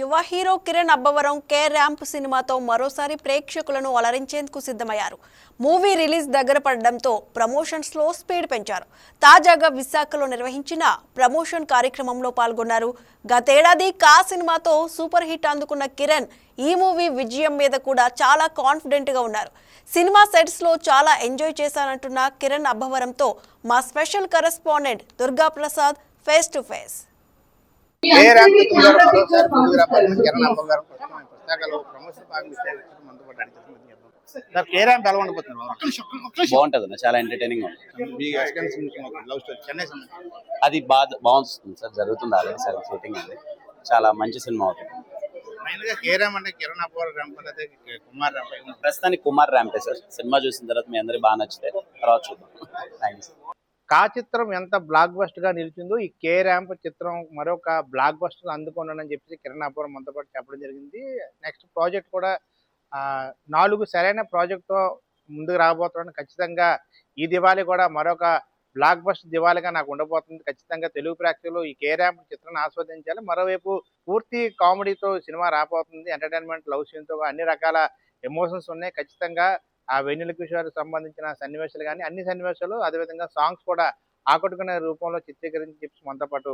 యువ hero Kiran Abbavaram K ramp సినిమాతో మరోసారి ప్రేక్షకులను అలరించేందుకు సిద్ధమయ్యారు. మూవీ రిలీజ్ దగ్గర పడడంతో ప్రమోషన్స్లో స్పీడ్ పెంచారు. తాజాగా విశాఖలో నిర్వహించిన ప్రమోషన్ కార్యక్రమంలో పాల్గొన్నారు. గతేడాది కా సినిమాతో సూపర్ హిట్ అందుకున్న కిరణ్ ఈ మూవీ విజయం మీద కూడా చాలా కాన్ఫిడెంట్గా ఉన్నారు. సినిమా సెట్స్లో చాలా ఎంజాయ్ చేశానంటున్న కిరణ్ అబ్బవరంతో మా special correspondent Durga Prasad face to face. ఏ ర్యాంక్ తొమ్మిది మరోసారి ముందుకు కిరణ్ గారు పుస్తకాలు ప్రమోషన్ భాగం ఏ ర్యాంక్ ఎలా బాగుంటది చాలా ఎంటర్టైనింగ్ ఉంటుంది. లవ్ స్టోరీ చెన్నై అది బాగా బాగుంటుంది సార్ జరుగుతుంది ఆల్రెడీ సార్ షూటింగ్ అది. చాలా మంచి సినిమా అవుతుంది. ప్రస్తుతానికి కుమార్ ర్యాంపే సార్. సినిమా చూసిన తర్వాత మీ అందరికి బాగా నచ్చితే తర్వాత చూద్దాం. థ్యాంక్స్ కా చిత్రం ఎంత బ్లాక్ బస్ట్గా నిలిచిందో ఈ కే ర్యాంప్ చిత్రం మరొక బ్లాక్ బస్టర్ అందుకున్నానని చెప్పేసి కిరణాపురం అబ్బవరం మనతో పాటు చెప్పడం జరిగింది. నెక్స్ట్ ప్రాజెక్ట్ కూడా నాలుగు సరైన ప్రాజెక్ట్తో ముందుకు రాబోతున్నాను. ఖచ్చితంగా ఈ దివాళి కూడా మరొక బ్లాక్ బస్టర్ దివాళిగా నాకు ఉండబోతుంది. ఖచ్చితంగా తెలుగు ప్రేక్షకులు ఈ కే ర్యాంప్ చిత్రాన్ని ఆస్వాదించాలి. మరోవైపు పూర్తి కామెడీతో సినిమా రాబోతుంది. ఎంటర్టైన్మెంట్ లవ్ సీన్తో అన్ని రకాల ఎమోషన్స్ ఉన్నాయి. ఖచ్చితంగా ఆ వెన్నెల కిషోర్ సంబంధించిన సన్నివేశాలు కానీ అన్ని సన్నివేశాలు అదేవిధంగా సాంగ్స్ కూడా ఆకట్టుకునే రూపంలో చిత్రీకరించి చెప్పి మనతో పాటు